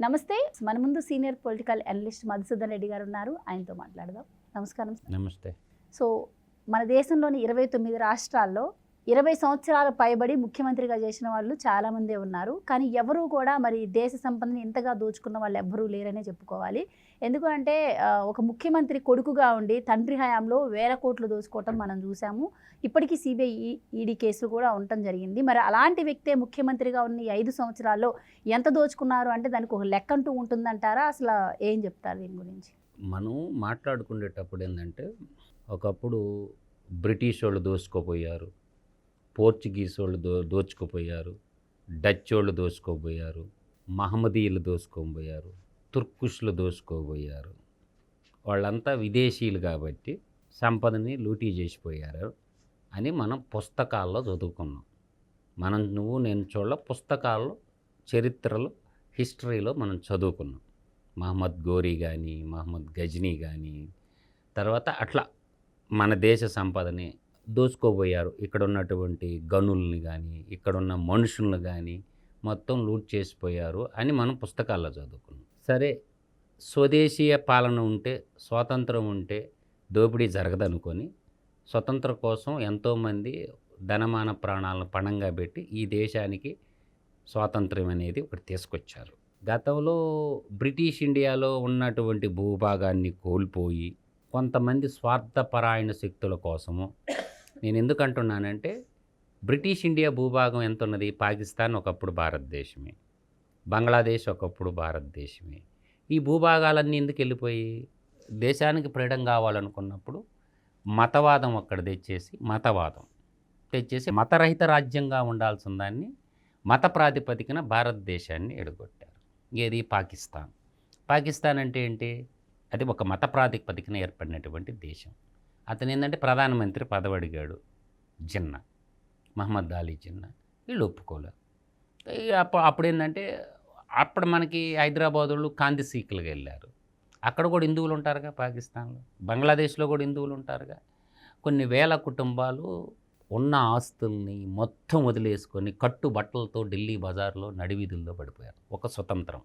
నమస్తే. మన ముందు senior political analyst Madhusudan Reddy garu ఉన్నారు. ఆయనతో మాట్లాడదాం. నమస్కారం నమస్తే. సో మన దేశంలోని ఇరవై తొమ్మిది రాష్ట్రాల్లో ఇరవై సంవత్సరాలు పైబడి ముఖ్యమంత్రిగా చేసిన వాళ్ళు చాలామందే ఉన్నారు. కానీ ఎవరూ కూడా మరి దేశ సంపదని ఇంతగా దోచుకున్న వాళ్ళు ఎవ్వరూ లేరనే చెప్పుకోవాలి. ఎందుకంటే ఒక ముఖ్యమంత్రి కొడుకుగా ఉండి తండ్రి హయాంలో వేల కోట్లు దోచుకోవటం మనం చూసాము ఇప్పటికీ సిబిఐ ఈడీ కేసులు కూడా ఉండటం జరిగింది. మరి అలాంటి వ్యక్తే ముఖ్యమంత్రిగా ఉన్న ఈ ఐదు సంవత్సరాల్లో ఎంత దోచుకున్నారు? అంటే దానికి ఒక లెక్క అంటూ ఉంటుందంటారా? అసలు ఏం చెప్తారు దీని గురించి? మనం మాట్లాడుకునేటప్పుడు ఏంటంటే ఒకప్పుడు బ్రిటిష్ వాళ్ళు దోచుకోపోయారు. పోర్చుగీస్ వాళ్ళు దో దోచుకుపోయారు. డచ్ వాళ్ళు దోచుకోబోయారు. మహమ్మదీయులు దోచుకోబోయారు. తుర్కుష్లు దోచుకోబోయారు. వాళ్ళంతా విదేశీయులు కాబట్టి సంపదని లూటీ చేసిపోయారు అని మనం పుస్తకాల్లో చదువుకున్నాం. మనం నువ్వు నేను చూడ పుస్తకాల్లో చరిత్రలో హిస్టరీలో మనం చదువుకున్నాం. మహమ్మద్ గోరీ కానీ మహమ్మద్ గజ్నీ కానీ తర్వాత అట్లా మన దేశ సంపదని దోచుకోబోయారు. ఇక్కడ ఉన్నటువంటి గనుల్ని కానీ ఇక్కడ ఉన్న మనుషులను కానీ మొత్తం లూట్ చేసిపోయారు అని మనం పుస్తకాల్లో చదువుకున్నాం. సరే స్వదేశీయ పాలన ఉంటే స్వాతంత్రం ఉంటే దోపిడీ జరగదనుకొని స్వతంత్రం కోసం ఎంతోమంది ధనమాన ప్రాణాలను పణంగా పెట్టి ఈ దేశానికి స్వాతంత్రం అనేది ఒకటి తీసుకొచ్చారు. గతంలో బ్రిటిష్ ఇండియాలో ఉన్నటువంటి భూభాగాన్ని కోల్పోయి కొంతమంది స్వార్థపరాయణ శక్తుల కోసము నేను ఎందుకు అంటున్నానంటే బ్రిటిష్ ఇండియా భూభాగం ఎంత ఉన్నది పాకిస్తాన్ ఒకప్పుడు భారతదేశమే. బంగ్లాదేశ్ ఒకప్పుడు భారతదేశమే. ఈ భూభాగాలన్నీ ఎందుకు వెళ్ళిపోయి? దేశానికి ఫ్రీడమ్ కావాలనుకున్నప్పుడు మతవాదం అక్కడ తెచ్చేసి మతవాదం తెచ్చేసి మతరహిత రాజ్యంగా ఉండాల్సిన దాన్ని మత ప్రాతిపదికన భారతదేశాన్ని ఎడగొట్టారు. ఏది? పాకిస్తాన్. పాకిస్తాన్ అంటే ఏంటి? అది ఒక మత ప్రాతిపదికన ఏర్పడినటువంటి దేశం. అతను ఏంటంటే ప్రధానమంత్రి పదవి అడిగాడు జిన్నా. మహమ్మద్ అలీ జిన్నా. వీళ్ళు ఒప్పుకోలే. అప్పుడు అప్పుడు ఏంటంటే అప్పుడు మనకి హైదరాబాద్ వాళ్ళు కాంతి సీకులుగా వెళ్ళారు. అక్కడ కూడా హిందువులు ఉంటారుగా పాకిస్తాన్లో. బంగ్లాదేశ్లో కూడా హిందువులు ఉంటారుగా. కొన్ని వేల కుటుంబాలు ఉన్న ఆస్తుల్ని మొత్తం వదిలేసుకొని కట్టు బట్టలతో ఢిల్లీ బజార్లో నడివీధుల్లో పడిపోయారు. ఒక స్వతంత్రం.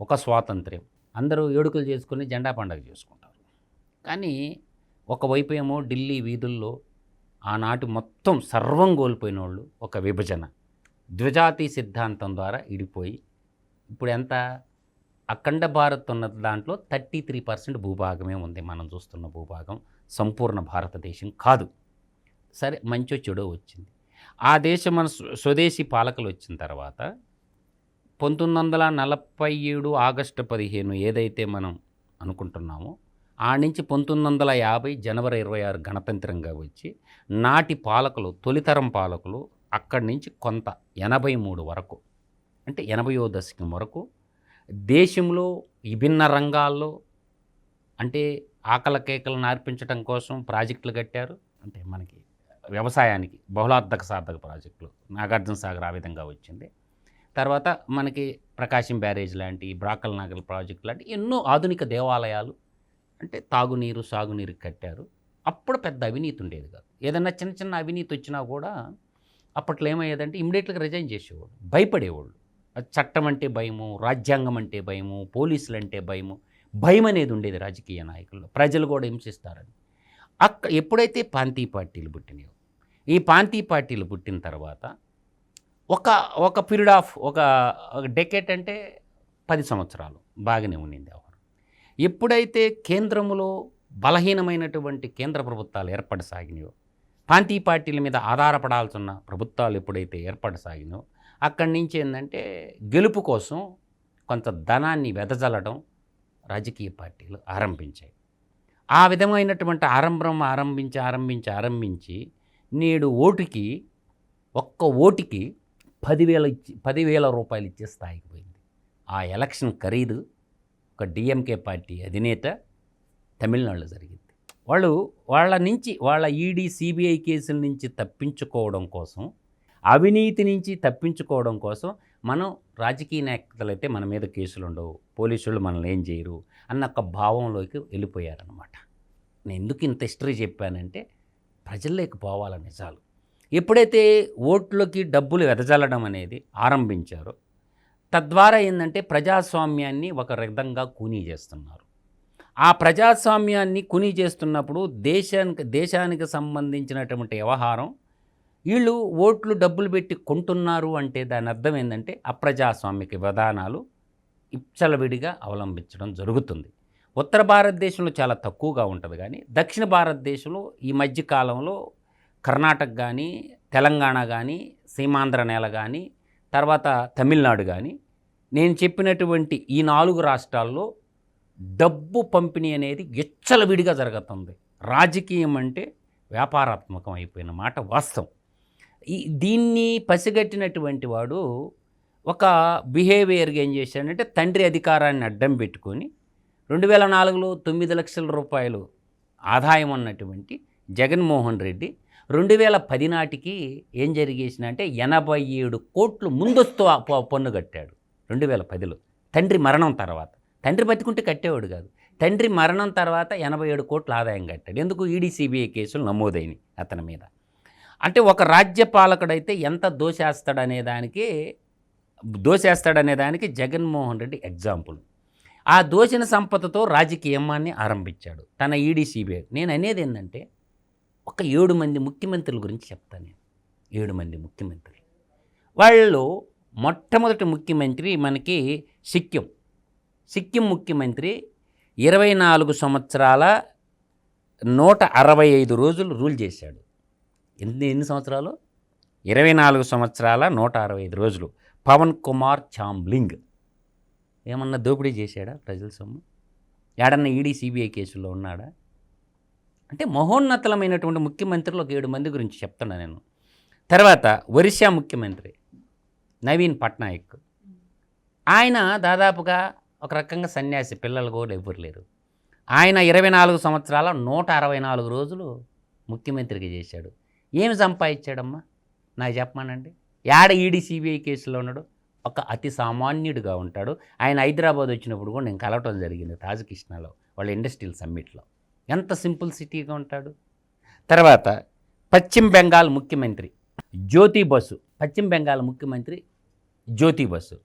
ఒక స్వాతంత్ర్యం. అందరూ ఏడుకలు చేసుకొని జెండా పండగ చేసుకుంటారు. కానీ ఒకవైపు ఏమో ఢిల్లీ వీధుల్లో ఆనాటి మొత్తం సర్వం కోల్పోయిన వాళ్ళు ఒక విభజన. ద్విజాతి సిద్ధాంతం ద్వారా ఇడిపోయి ఇప్పుడు ఎంత? అఖండ భారత్ ఉన్న దాంట్లో థర్టీ త్రీ పర్సెంట్ భూభాగమే ఉంది మనం చూస్తున్న భూభాగం. సంపూర్ణ భారతదేశం కాదు. సరే మంచో చెడో వచ్చింది. ఆ దేశం మన స్వదేశీ పాలకులు వచ్చిన తర్వాత పంతొమ్మిది వందల నలభై ఏడు ఆగస్టు పదిహేను ఏదైతే మనం అనుకుంటున్నామో ఆ నుంచి పంతొమ్మిది వందల యాభై జనవరి ఇరవై ఆరు గణతంత్రంగా వచ్చి నాటి పాలకులు తొలితరం పాలకులు అక్కడి నుంచి కొంత ఎనభై మూడు వరకు అంటే ఎనభయో దశకం వరకు దేశంలో విభిన్న రంగాల్లో అంటే ఆకల కేకలు నార్పించడం కోసం ప్రాజెక్టులు కట్టారు. అంటే మనకి వ్యవసాయానికి బహుళార్థక సార్థక ప్రాజెక్టులు నాగార్జున సాగర్ ఆ విధంగా వచ్చింది. తర్వాత మనకి ప్రకాశం బ్యారేజ్ లాంటి బ్రాకల్ నగర్ ప్రాజెక్టు లాంటి ఎన్నో ఆధునిక దేవాలయాలు అంటే తాగునీరు సాగునీరు కట్టారు. అప్పుడు పెద్ద అవినీతి ఉండేది కాదు. ఏదన్నా చిన్న చిన్న అవినీతి వచ్చినా కూడా అప్పట్లో ఏమయ్యేదంటే ఇమ్మీడియట్గా రిజైన్ చేసేవాళ్ళు. భయపడేవాళ్ళు. చట్టం అంటే భయము రాజ్యాంగం అంటే భయము పోలీసులు అంటే భయము భయం అనేది ఉండేది రాజకీయ నాయకుల్లో. ప్రజలు కూడా హింసిస్తారని. అక్క ఎప్పుడైతే పాంతీ పార్టీలు పుట్టినాయో ఈ పాంతీ పార్టీలు పుట్టిన తర్వాత ఒక ఒక పీరియడ్ ఆఫ్ ఒక డెకెట్ అంటే పది సంవత్సరాలు బాగానే ఉండింది వ్యవహారం ఎప్పుడైతే కేంద్రములో బలహీనమైనటువంటి కేంద్ర ప్రభుత్వాలు ఏర్పడసాగినాయో ప్రాంతీయ పార్టీల మీద ఆధారపడాల్సిన ప్రభుత్వాలు ఎప్పుడైతే ఏర్పడసాగినో అక్కడి నుంచి ఏంటంటే గెలుపు కోసం కొంత ధనాన్ని వెదజల్లడం రాజకీయ పార్టీలు ఆరంభించాయి. ఆ విధమైనటువంటి ఆరంభం ఆరంభించి ఆరంభించి ఆరంభించి నేడు ఓటుకి ఒక్క ఓటుకి పదివేల ఇచ్చి పదివేల రూపాయలు ఇచ్చే స్థాయికి పోయింది. ఆ ఎలక్షన్ ఖరీదు ఒక డిఎంకే పార్టీ అధినేత తమిళనాడులో జరిగింది. వాళ్ళు వాళ్ళ నుంచి వాళ్ళ ఈడీ సిబిఐ కేసుల నుంచి తప్పించుకోవడం కోసం అవినీతి నుంచి తప్పించుకోవడం కోసం మనం రాజకీయ నాయకులు అయితే మన మీద కేసులు ఉండవు. పోలీసులు మనల్ని ఏం చేయరు అన్న ఒక భావంలోకి వెళ్ళిపోయారనమాట నేను ఎందుకు ఇంత హిస్టరీ చెప్పానంటే ప్రజల్లోకి పోవాల నిజాలు ఎప్పుడైతే ఓట్లోకి డబ్బులు వెదజల్లడం అనేది ఆరంభించారో తద్వారా ఏంటంటే ప్రజాస్వామ్యాన్ని ఒక విధంగా కూనీ చేస్తున్నారు. ఆ ప్రజాస్వామ్యాన్ని కూనీ చేస్తున్నప్పుడు దేశానికి దేశానికి సంబంధించినటువంటి వ్యవహారం వీళ్ళు ఓట్లు డబ్బులు పెట్టి కొంటున్నారు అంటే దాని అర్థం ఏంటంటే అప్రజాస్వామిక విధానాలు ఇచ్చలవిడిగా అవలంబించడం జరుగుతుంది. ఉత్తర భారతదేశంలో చాలా తక్కువగా ఉంటుంది కానీ దక్షిణ భారతదేశంలో ఈ మధ్యకాలంలో కర్ణాటక కానీ తెలంగాణ కానీ సీమాంధ్ర నేల కానీ తర్వాత తమిళనాడు కానీ నేను చెప్పినటువంటి ఈ నాలుగు రాష్ట్రాల్లో డబ్బు పంపిణీ అనేది ఎచ్చలవిడిగా జరుగుతుంది. రాజకీయం అంటే వ్యాపారాత్మకం అయిపోయిన మాట వాస్తవం. ఈ దీన్ని పసిగట్టినటువంటి వాడు ఒక బిహేవియర్గా ఏం చేశాడంటే తండ్రి అధికారాన్ని అడ్డం పెట్టుకొని రెండు వేల నాలుగులో తొమ్మిది లక్షల రూపాయలు ఆదాయం ఉన్నటువంటి జగన్మోహన్ రెడ్డి రెండు వేల పది నాటికి ఏం జరిగేసిన అంటే ఎనభై ఏడు కోట్లు ముందస్తు పన్ను కట్టాడు రెండు వేల పదిలో తండ్రి మరణం తర్వాత. తండ్రి బతికుంటే కట్టేవాడు కాదు. తండ్రి మరణం తర్వాత ఎనభై ఏడు కోట్ల ఆదాయం కట్టాడు. ఎందుకు? ఈడీసీబీఐ కేసులు నమోదైనవి అతని మీద. అంటే ఒక రాజ్యపాలకుడైతే ఎంత దోషేస్తాడనే దానికి దోషేస్తాడనే దానికి జగన్మోహన్ రెడ్డి ఎగ్జాంపుల్. ఆ దోచిన సంపదతో రాజకీయమాన్ని ఆరంభించాడు తన ఈడీసీబీఐ నేను అనేది ఏంటంటే ఒక ఏడు మంది ముఖ్యమంత్రుల గురించి చెప్తాను నేను. ఏడు మంది ముఖ్యమంత్రులు. వాళ్ళు మొట్టమొదటి ముఖ్యమంత్రి మనకి సిక్కిం. సిక్కిం ముఖ్యమంత్రి ఇరవై నాలుగు సంవత్సరాల నూట అరవై ఐదు రోజులు రూల్ చేశాడు. ఎన్ని ఎన్ని సంవత్సరాలు? ఇరవై నాలుగు సంవత్సరాల నూట అరవై ఐదు రోజులు. పవన్ కుమార్ చాంబ్లింగ్. ఏమన్నా దోపిడీ చేశాడా ప్రజల సొమ్ము? ఏడన్నా ఈడీ సిబిఐ కేసుల్లో ఉన్నాడా? అంటే మహోన్నతలమైనటువంటి ముఖ్యమంత్రులు ఒక ఏడు మంది గురించి చెప్తున్నా నేను. తర్వాత ఒరిస్సా ముఖ్యమంత్రి నవీన్ పట్నాయక్. ఆయన దాదాపుగా ఒక రకంగా సన్యాసి పిల్లలు కూడా ఎవ్వరు లేరు. ఆయన ఇరవై నాలుగు సంవత్సరాల నూట అరవై నాలుగు రోజులు ముఖ్యమంత్రికి చేశాడు. ఏమి సంపాదించాడమ్మా? నాకు చెప్పమానండి. యాడ ఈడీ సిబిఐ కేసులో ఉన్నాడు. ఒక అతి సామాన్యుడిగా ఉంటాడు. ఆయన హైదరాబాద్ వచ్చినప్పుడు కూడా నేను కలవటం జరిగింది రాజకృష్ణలో వాళ్ళ ఇండస్ట్రియల్ సమ్మిట్లో. ఎంత సింపుల్ సిటీగా ఉంటాడు? తర్వాత పశ్చిమ బెంగాల్ ముఖ్యమంత్రి జ్యోతి బసు. పశ్చిమ బెంగాల్ ముఖ్యమంత్రి జ్యోతి బసు.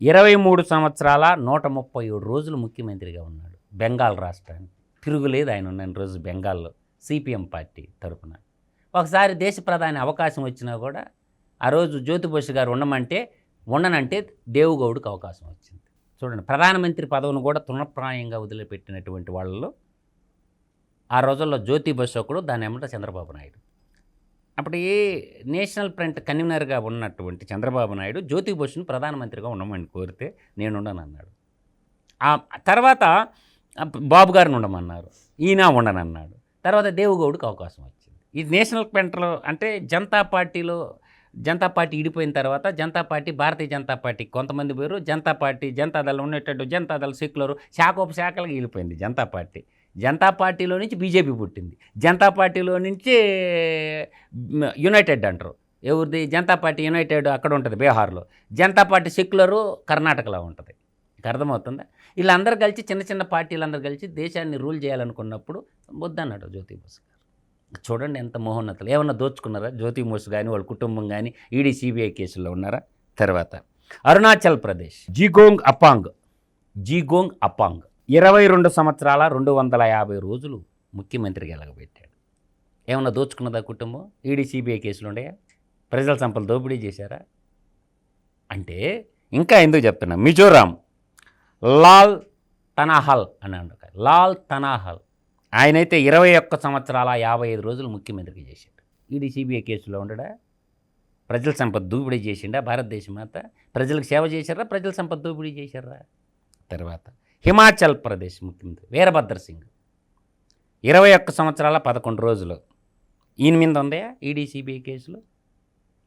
ఇరవై మూడు సంవత్సరాల నూట ముప్పై ఏడు రోజులు ముఖ్యమంత్రిగా ఉన్నాడు బెంగాల్ రాష్ట్రానికి. తిరుగులేదు ఆయన ఉన్న రోజు బెంగాల్లో సిపిఎం పార్టీ తరపున. ఒకసారి దేశ ప్రధాని అవకాశం వచ్చినా కూడా ఆ రోజు జ్యోతి బసు గారు ఉండమంటే ఉండనంటే దేవుగౌడ్కి అవకాశం వచ్చింది. చూడండి ప్రధానమంత్రి పదవిని కూడా తృణప్రాయంగా వదిలిపెట్టినటువంటి వాళ్ళలో ఆ రోజుల్లో జ్యోతి బస్సు ఒకడు దాని ఏమంటే చంద్రబాబు నాయుడు. అప్పుడు నేషనల్ ఫ్రంట్ కన్వీనర్గా ఉన్నటువంటి చంద్రబాబు నాయుడు జ్యోతి బసును ప్రధానమంత్రిగా ఉండమని కోరితే నేను ఉండనన్నాడు. ఆ తర్వాత బాబు గారిని ఉండమన్నారు. ఈయన ఉండనన్నాడు. తర్వాత దేవుగౌడ్కి అవకాశం వచ్చింది. ఈ నేషనల్ ఫ్రంట్లో అంటే జనతా పార్టీలో జనతా పార్టీ ఇడిపోయిన తర్వాత జనతా పార్టీ భారతీయ జనతా పార్టీ కొంతమంది పేరు జనతా పార్టీ జనతాదళం ఉండేటట్టు జనతాదళ సెక్యులరు శాఖోపశాఖలుగా వెళ్ళిపోయింది జనతా పార్టీ. జనతా పార్టీలో నుంచి బీజేపీ పుట్టింది. జనతా పార్టీలో నుంచి యునైటెడ్ అంటారు. ఎవరిది? జనతా పార్టీ యునైటెడ్ అక్కడ ఉంటుంది బీహార్లో. జనతా పార్టీ సెక్యులరు కర్ణాటకలో ఉంటుంది. అర్థమవుతుందా? వీళ్ళందరూ కలిసి చిన్న చిన్న పార్టీలందరూ కలిసి దేశాన్ని రూల్ చేయాలనుకున్నప్పుడు వద్దన్నాడు జ్యోతి బోస్ గారు. చూడండి ఎంత మహోన్నతలు. ఏమన్నా దోచుకున్నారా? జ్యోతి బోస్ కానీ వాళ్ళ కుటుంబం కానీ ఈడీ సిబిఐ కేసుల్లో ఉన్నారా? తర్వాత అరుణాచల్ ప్రదేశ్. జీగోంగ్ అపాంగ్. జీగోంగ్ అపాంగ్. ఇరవై రెండు సంవత్సరాల రెండు వందల యాభై రోజులు ముఖ్యమంత్రిగా ఎలగబెట్టాడు ఏమన్నా దోచుకున్నదా కుటుంబం? ఈడీ సిబిఐ కేసులు ఉండయా ప్రజల సంపద దోపిడీ చేశారా? అంటే ఇంకా ఎందుకు చెప్తున్నా? మిజోరాం లాల్ తనాహల్ అని అంటారు లాల్ తనాహల్. ఆయనైతే ఇరవై ఒక్క సంవత్సరాల యాభై ఐదు రోజులు ముఖ్యమంత్రికి చేశాడు. ఈడీ సిబిఐ కేసులో ఉండడా? ప్రజల సంపద దోపిడీ చేసిండా? భారతదేశం అంతా ప్రజలకు సేవ చేశారా? ప్రజల సంపద దోపిడీ చేశారా? తర్వాత హిమాచల్ ప్రదేశ్ ముఖ్యమంత్రి వీరభద్ర సింగ్. ఇరవై ఒక్క సంవత్సరాల పదకొండు రోజులు. ఈయన మీద ఉందా ఈడీసీబీ కేసులు?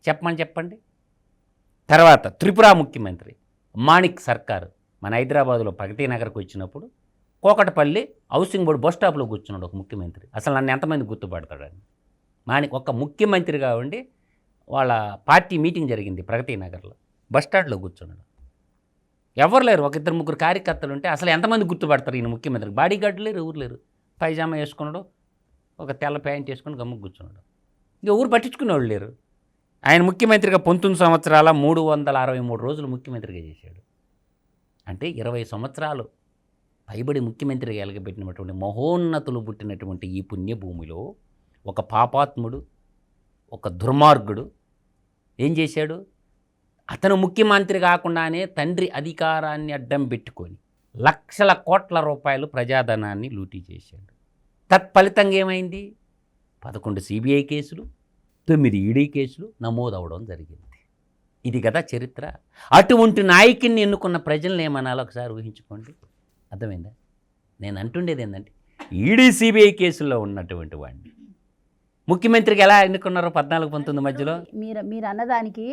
చెప్పమని చెప్పండి. తర్వాత త్రిపుర ముఖ్యమంత్రి మాణిక్ సర్కారు మన హైదరాబాద్లో ప్రగతి నగర్కి వచ్చినప్పుడు కోకటపల్లి హౌసింగ్ బోర్డు బస్ స్టాప్లో కూర్చున్నాడు ఒక ముఖ్యమంత్రి. అసలు నన్ను ఎంతమంది గుర్తుపడతాడని మాణిక్ ఒక ముఖ్యమంత్రిగా ఉండి వాళ్ళ పార్టీ మీటింగ్ జరిగింది ప్రగతి నగర్లో. బస్ స్టాండ్లో కూర్చున్నాడు. ఎవరు లేరు. ఒక ఇద్దరు ముగ్గురు కార్యకర్తలు ఉంటే అసలు ఎంతమంది గుర్తుపడతారు ఈయన ముఖ్యమంత్రి? బాడీ గార్డు లేరు ఎవరు లేరు. పైజామా వేసుకున్నాడు ఒక తెల్ల ప్యాంట్ వేసుకుని గమ్ముకు కూర్చున్నాడు. ఇంక ఊరు పట్టించుకునేవాళ్ళు లేరు. ఆయన ముఖ్యమంత్రిగా పంతొమ్మిది సంవత్సరాల మూడు వందల అరవై మూడు రోజులు ముఖ్యమంత్రిగా చేశాడు. అంటే ఇరవై సంవత్సరాలు పైబడి ముఖ్యమంత్రిగా ఎలగబెట్టినటువంటి మహోన్నతులు పుట్టినటువంటి ఈ పుణ్యభూమిలో ఒక పాపాత్ముడు ఒక దుర్మార్గుడు ఏం చేశాడు? అతను ముఖ్యమంత్రి కాకుండానే తండ్రి అధికారాన్ని అడ్డం పెట్టుకొని లక్షల కోట్ల రూపాయలు ప్రజాధనాన్ని లూటీ చేశాడు. తత్ఫలితంగా ఏమైంది? పదకొండు సిబిఐ కేసులు తొమ్మిది ఈడీ కేసులు నమోదవడం జరిగింది. ఇది కదా చరిత్ర. అటువంటి నాయకుడిని ఎన్నుకున్న ప్రజల్ని ఏమనాలో ఒకసారి ఊహించుకోండి. అర్థమైందా? నేను అంటుండేది ఏంటంటే ఈడీ సిబిఐ కేసుల్లో ఉన్నటువంటి వాడిని ముఖ్యమంత్రికి ఎలా ఎన్నుకున్నారు పద్నాలుగు పంతొమ్మిది మధ్యలో? మీరు మీరు అన్నదానికి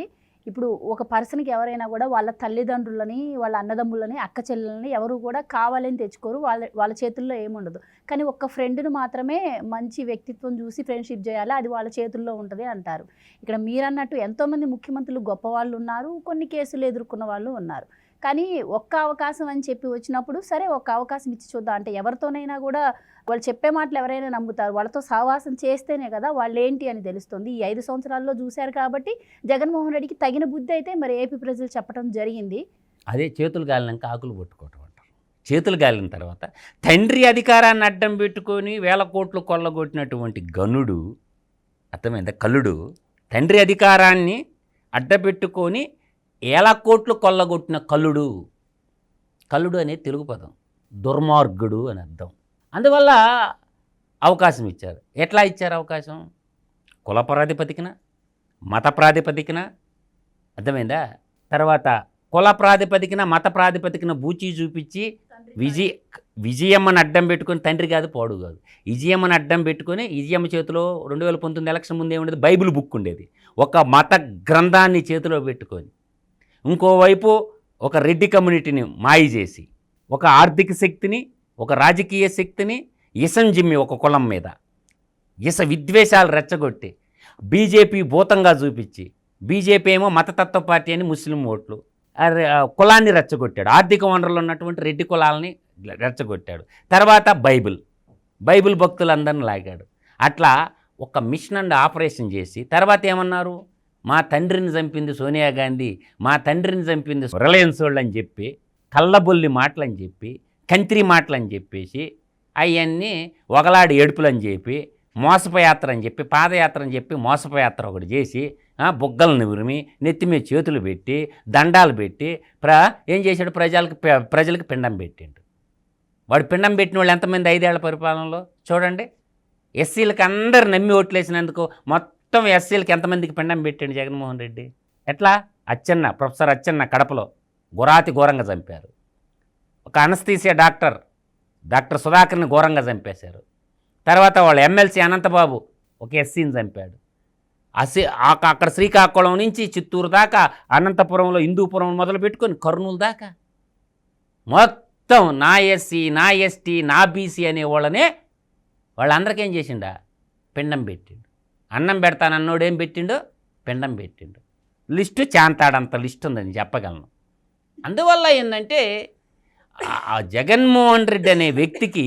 ఇప్పుడు ఒక పర్సన్కి ఎవరైనా కూడా వాళ్ళ తల్లిదండ్రులని వాళ్ళ అన్నదమ్ములని అక్క చెల్లెలని ఎవరు కూడా కావాలని తెచ్చుకోరు. వాళ్ళ వాళ్ళ చేతుల్లో ఏముండదు కానీ ఒక్క ఫ్రెండ్ను మాత్రమే మంచి వ్యక్తిత్వం చూసి ఫ్రెండ్షిప్ చేయాలి? అది వాళ్ళ చేతుల్లో ఉంటుంది అంటారు. ఇక్కడ మీరన్నట్టు ఎంతోమంది ముఖ్యమంత్రులు గొప్ప వాళ్ళు ఉన్నారు కొన్ని కేసులు ఎదుర్కొన్న వాళ్ళు ఉన్నారు. కానీ ఒక్క అవకాశం అని చెప్పి వచ్చినప్పుడు సరే ఒక్క అవకాశం ఇచ్చి చూద్దాం. అంటే ఎవరితోనైనా కూడా వాళ్ళు చెప్పే మాటలు ఎవరైనా నమ్ముతారు. వాళ్ళతో సహవాసం చేస్తేనే కదా వాళ్ళు ఏంటి అని తెలుస్తుంది. ఈ ఐదు సంవత్సరాల్లో చూశారు కాబట్టి జగన్మోహన్ రెడ్డికి తగిన బుద్ధి అయితే మరి ఏపీ ప్రజలు చెప్పడం జరిగింది. అదే చేతులు గాలినాక ఆకులు పట్టుకోవటం అంటారు. చేతులు గాలిన తర్వాత తండ్రి అధికారాన్ని అడ్డం పెట్టుకొని వేల కోట్లు కొల్లగొట్టినటువంటి గనుడు అర్థమైందా? కల్లుడు తండ్రి అధికారాన్ని అడ్డపెట్టుకొని ఏల కోట్లు కొల్లగొట్టిన కల్లుడు. కల్లుడు అనే తెలుగు పదం. దుర్మార్గుడు అని అర్థం. అందువల్ల అవకాశం ఇచ్చారు. ఎట్లా ఇచ్చారు అవకాశం? కుల ప్రాతిపదికన మత ప్రాతిపదికన అర్థమైందా? తర్వాత కుల ప్రాతిపదికన మత ప్రాతిపదికన బూచి చూపించి విజయ విజయమ్మని అడ్డం పెట్టుకొని తండ్రి కాదు పోడు కాదు. విజయమ్మని అడ్డం పెట్టుకొని విజయమ్మ చేతిలో రెండు వేల పంతొమ్మిది ఎలక్షన్ ముందు ఏముండేది బైబిల్ బుక్ ఉండేది. ఒక మత గ్రంథాన్ని చేతిలో పెట్టుకొని ఇంకోవైపు ఒక రెడ్డి కమ్యూనిటీని మాయ చేసి ఒక ఆర్థిక శక్తిని ఒక రాజకీయ శక్తిని ఇసం జిమ్మి ఒక కులం మీద. ఇస విద్వేషాలు రెచ్చగొట్టి బీజేపీ భూతంగా చూపించి బీజేపీ ఏమో మతతత్వ పార్టీ అని ముస్లిం ఓట్లు. కులాన్ని రెచ్చగొట్టాడు. ఆర్థిక వనరులు ఉన్నటువంటి రెడ్డి కులాలని రెచ్చగొట్టాడు. తర్వాత బైబిల్. బైబిల్ భక్తులందరిని లాగాడు. అట్లా ఒక మిషన్ అండ్ ఆపరేషన్ చేసి తర్వాత ఏమన్నారు? మా తండ్రిని చంపింది సోనియా గాంధీ మా తండ్రిని చంపింది రిలయన్స్ వాళ్ళు అని చెప్పి కళ్ళబొల్లి మాటలు అని చెప్పి కంత్రి మాటలు అని చెప్పేసి అవన్నీ ఒకలాడి ఏడుపులు అని చెప్పి మోసపయాత్ర అని చెప్పి పాదయాత్ర అని చెప్పి మోసపయాత్ర ఒకటి చేసి బుగ్గలను ఉరిమి నెత్తి మీద చేతులు పెట్టి దండాలు పెట్టి ప్ర ఏం చేశాడు ప్రజలకు ప్రజలకు పిండం పెట్టిండు. వాడు పిండం పెట్టిన వాళ్ళు ఎంతమంది? ఐదేళ్ళ పరిపాలనలో? చూడండి. ఎస్సీలకు అందరు నమ్మి ఓట్లేసినందుకు మొత్తం ఎస్సీలకు ఎంతమందికి పిండం పెట్టాడు జగన్మోహన్ రెడ్డి? ఎట్లా? అచ్చన్న ప్రొఫెసర్ అచ్చెన్న కడపలో గురాతి ఘోరంగా చంపారు. ఒక అనస్థీసియా డాక్టర్ డాక్టర్ సుధాకర్ని ఘోరంగా చంపేశారు. తర్వాత వాళ్ళ ఎమ్మెల్సీ అనంతబాబు ఒక ఎస్సీని చంపాడు. అసి అక్కడ శ్రీకాకుళం నుంచి చిత్తూరు దాకా అనంతపురంలో హిందూపురం మొదలు పెట్టుకొని కర్నూలు దాకా. మొత్తం నా ఎస్సీ నా ఎస్టీ నా బీసీ అనే వాళ్ళనే వాళ్ళందరికీ ఏం చేసిండా? పిండం పెట్టిండు. అన్నం పెడతానన్నోడు ఏం పెట్టిండు? పిండం పెట్టిండు. లిస్టు చాంతాడంత లిస్ట్ ఉందని చెప్పగలను. అందువల్ల ఏంటంటే ఆ- జగన్మోహన్ రెడ్డి అనే వ్యక్తికి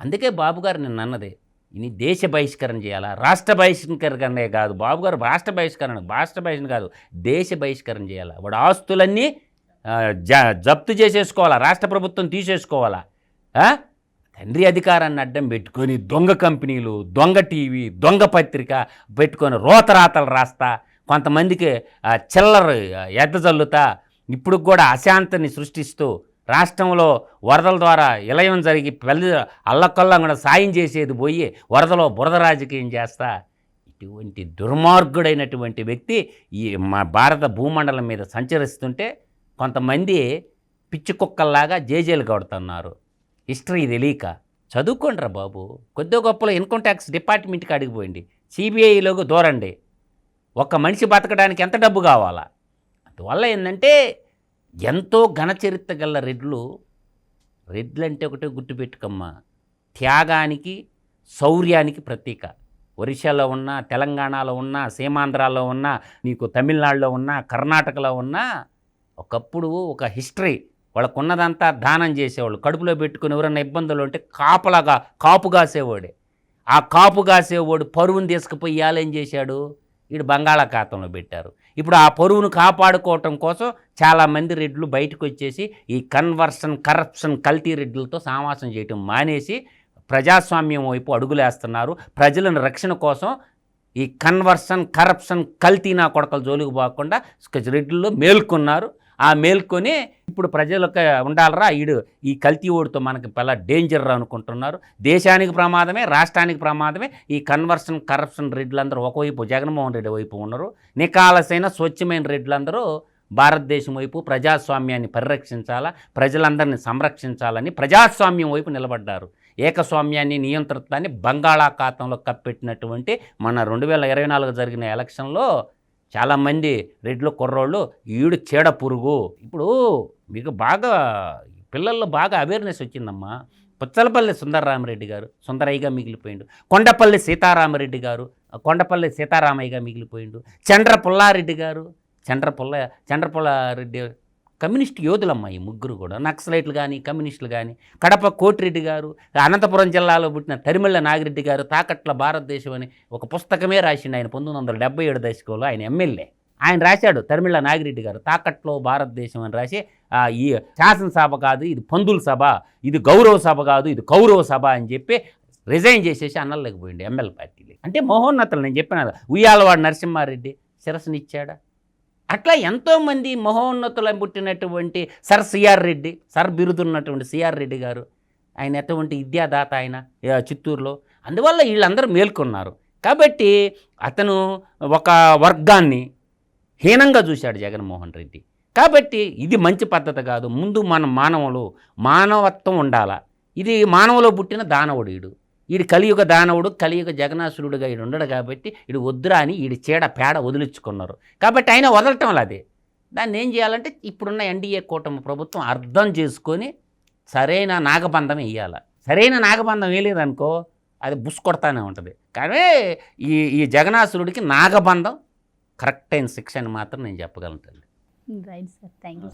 అందుకే బాబు గారు నిన్న అన్నది ఇని దేశ బహిష్కరణ చేయాలా? రాష్ట్ర బహిష్కరణే కాదు బాబు గారు రాష్ట్ర బహిష్కరణ రాష్ట్ర బహిష్కరణ కాదు దేశ బహిష్కరణ చేయాలా? వాడు ఆస్తులన్నీ జ జప్తు చేసేసుకోవాలా? రాష్ట్ర ప్రభుత్వం తీసేసుకోవాలా? తండ్రి అధికారాన్ని అడ్డం పెట్టుకొని దొంగ కంపెనీలు దొంగ టీవీ దొంగ పత్రిక పెట్టుకొని రోతరాతలు రాస్తా కొంతమందికి చిల్లర చిల్లర ఎద్దజల్లుతా ఇప్పుడు కూడా అశాంతిని సృష్టిస్తూ రాష్ట్రంలో వరదల ద్వారా ఇలయం జరిగి పెళ్ళి అల్లకల్లం కూడా సాయం చేసేది పోయి వరదలో బురద రాజకీయం చేస్తా. ఇటువంటి దుర్మార్గుడైనటువంటి వ్యక్తి ఈ మా భారత భూమండలం మీద సంచరిస్తుంటే కొంతమంది పిచ్చి కుక్కల్లాగా జేజేలు కొడుతున్నారు. హిస్టరీ తెలియక. చదువుకోండి రా బాబు. కొద్ది గొప్పలో ఇన్కమ్ ట్యాక్స్ డిపార్ట్మెంట్కి అడిగిపోయింది సిబిఐలోకి దూరండి. ఒక మనిషి బతకడానికి ఎంత డబ్బు కావాలా? అందువల్ల ఏంటంటే ఎంతో ఘనచరిత్ర గల రెడ్లు రెడ్లు అంటే ఒకటే గుర్తుపెట్టుకమ్మా. త్యాగానికి శౌర్యానికి ప్రతీక. ఒరిస్సాలో ఉన్నా తెలంగాణలో ఉన్నా సీమాంధ్రాలో ఉన్నా నీకు తమిళనాడులో ఉన్నా కర్ణాటకలో ఉన్నా ఒకప్పుడు ఒక హిస్టరీ. వాళ్ళకున్నదంతా దానం చేసేవాళ్ళు. కడుపులో పెట్టుకుని ఎవరైనా ఇబ్బందులు ఉంటే కాపలాగా కాపు కాసేవాడే ఆ కాపు కాసేవాడు పరువుని తీసుకుపోయి ఏం చేశాడు. వీడు బంగాళాఖాతంలో పెట్టారు. ఇప్పుడు ఆ పరువును కాపాడుకోవటం కోసం చాలామంది రెడ్లు బయటకు వచ్చేసి ఈ కన్వర్షన్ కరప్షన్ కల్తీ రెడ్లతో సామాసం చేయటం మానేసి ప్రజాస్వామ్యం వైపు అడుగులేస్తున్నారు. ప్రజలను రక్షణ కోసం ఈ కన్వర్షన్ కరప్షన్ కల్తీ నా కొడకలు జోలికి పోకుండా రెడ్లలో మేల్కొన్నారు. ఆ మేల్కొని ఇప్పుడు ప్రజలకు ఉండాలరా? ఈడు ఈ కల్తీ ఓడితో మనకి పలా డేంజర్ రా అనుకుంటున్నారు. దేశానికి ప్రమాదమే రాష్ట్రానికి ప్రమాదమే. ఈ కన్వర్షన్ కరప్షన్ రెడ్లందరూ ఒకవైపు జగన్మోహన్ రెడ్డి వైపు ఉన్నారు. నికాలసైన స్వచ్ఛమైన రెడ్లందరూ భారతదేశం వైపు ప్రజాస్వామ్యాన్ని పరిరక్షించాలా? ప్రజలందరినీ సంరక్షించాలని ప్రజాస్వామ్యం వైపు నిలబడ్డారు. ఏకస్వామ్యాన్ని నియంత్రిత్వాన్ని బంగాళాఖాతంలో కప్పెట్టినటువంటి మన రెండు వేల ఇరవై నాలుగు జరిగిన ఎలక్షన్లో చాలామంది రెడ్లు కుర్రోళ్ళు ఈడు చీడ పురుగు. ఇప్పుడు మీకు బాగా పిల్లల్లో బాగా అవేర్నెస్ వచ్చిందమ్మా. పుచ్చలపల్లి సుందరరామరెడ్డి గారు సుందరయ్యగా మిగిలిపోయిండు. కొండపల్లి సీతారామరెడ్డి గారు కొండపల్లి సీతారామయ్యగా మిగిలిపోయిండు. చండ్ర పుల్లారెడ్డి గారు చండ్ర పుల్ల చండ్ర పుల్లారెడ్డి కమ్యూనిస్ట్ యోధులమ్మ ఈ ముగ్గురు కూడా. నక్సలైట్లు కానీ కమ్యూనిస్టులు కానీ కడప కోటిరెడ్డి గారు అనంతపురం జిల్లాలో పుట్టిన తరిమళ్ళ నాగిరెడ్డి గారు తాకట్ల భారతదేశం అని ఒక పుస్తకమే రాసిండు ఆయన పంతొమ్మిది వందల డెబ్బై ఏడు దశకంలో. ఆయన ఎమ్మెల్యే. ఆయన రాశాడు తరిమిళ్ళ నాగిరెడ్డి గారు తాకట్లో భారతదేశం అని రాసి ఆ, ఈ శాసనసభ కాదు ఇది పందుల సభ ఇది గౌరవ సభ కాదు ఇది కౌరవ సభ అని చెప్పి రిజైన్ చేసేసి అన్నలేకపోయింది ఎమ్మెల్యే పార్టీలు అంటే మహోన్నతలు నేను చెప్పిన ఉయ్యాలవాడు నరసింహారెడ్డి శిరస్సునిచ్చాడా? అట్లా ఎంతోమంది మహోన్నతులను పుట్టినటువంటి sir C R Reddy sir బిరుదున్నటువంటి C R Reddy గారు. ఆయన ఎటువంటి విద్యాదాత ఆయన చిత్తూరులో. అందువల్ల వీళ్ళందరూ మేల్కొన్నారు. కాబట్టి అతను ఒక వర్గాన్ని హీనంగా చూశాడు జగన్మోహన్ రెడ్డి. కాబట్టి ఇది మంచి పద్ధతి కాదు. ముందు మన మానవులు మానవత్వం ఉండాలా. ఇది మానవులో పుట్టిన దానవుడు ఈడు కలియుగ దానవుడు కలియుగ జగనాసురుడుగా ఈడు ఉండడు కాబట్టి ఈడు వద్దురా అని ఈడు చీడ పేడ వదిలించుకున్నారు. కాబట్టి ఆయన వదలటం అదే దాన్ని ఏం చేయాలంటే ఇప్పుడున్న ఎన్డీఏ కూటమి ప్రభుత్వం అర్థం చేసుకొని సరైన నాగబంధం వేయాల. సరైన నాగబంధం వేయలేదనుకో అది బుస్ కొడతానే ఉంటుంది. కానీ ఈ ఈ జగనాసురుడికి నాగబంధం కరెక్ట్ అయిన శిక్ష అని మాత్రం నేను చెప్పగలను రైట్ సార్ థ్యాంక్ యూ